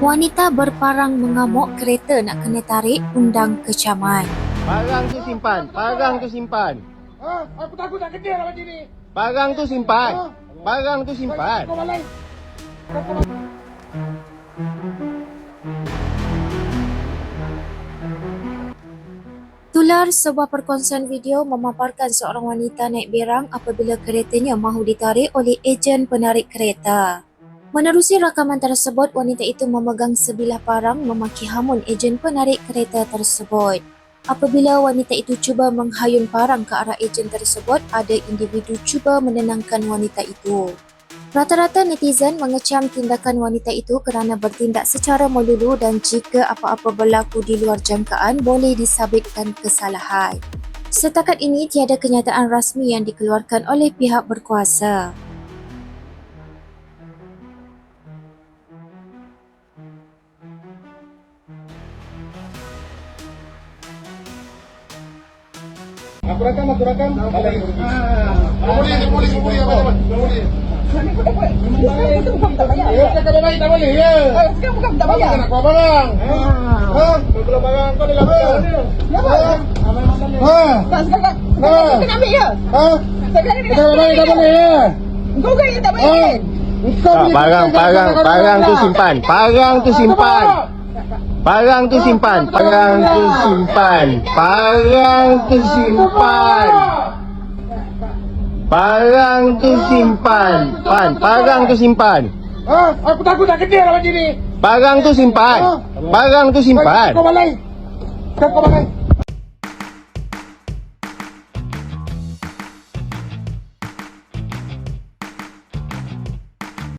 Wanita berparang mengamuk kereta nak kena tarik undang kecaman. Barang tu simpan. Barang tu simpan. Ha? Aku takut tak kerja lah macam ni. Barang tu simpan. Barang tu simpan. Tular sebuah perkongsian video memaparkan seorang wanita naik berang apabila keretanya mahu ditarik oleh ejen penarik kereta. Menerusi rakaman tersebut, wanita itu memegang sebilah parang memaki hamun ejen penarik kereta tersebut. Apabila wanita itu cuba menghayun parang ke arah ejen tersebut, ada individu cuba menenangkan wanita itu. Rata-rata netizen mengecam tindakan wanita itu kerana bertindak secara melulu dan jika apa-apa berlaku di luar jangkaan boleh disabitkan kesalahan. Setakat ini tiada kenyataan rasmi yang dikeluarkan oleh pihak berkuasa. Aku rakam, aku rakam. Balai. Tak boleh, tak boleh, tak boleh. Tak boleh. Ya, cakap baik tak boleh, ya. Sekarang bukan tak Kau bayar. nak kuah barang. Ha? Kau keluar barang kau apa? Kenapa? Ha? Tak sekarang. Ha? Sekarang kena ambil ya. Ha? Sekarang ni Cakap baik tak boleh, ya. Kau kan yang tak Ha? bayar. Kau Tak, ni- barang, barang, barang tu simpan. Barang tu simpan. Barang tu simpan. Barang tu simpan. Barang tu simpan. Barang tu simpan. Pan, barang tu simpan. Ha? Aku takut tak kerja lah macam ni. Barang tu simpan. Barang tu simpan. Kau balai. Kau balai.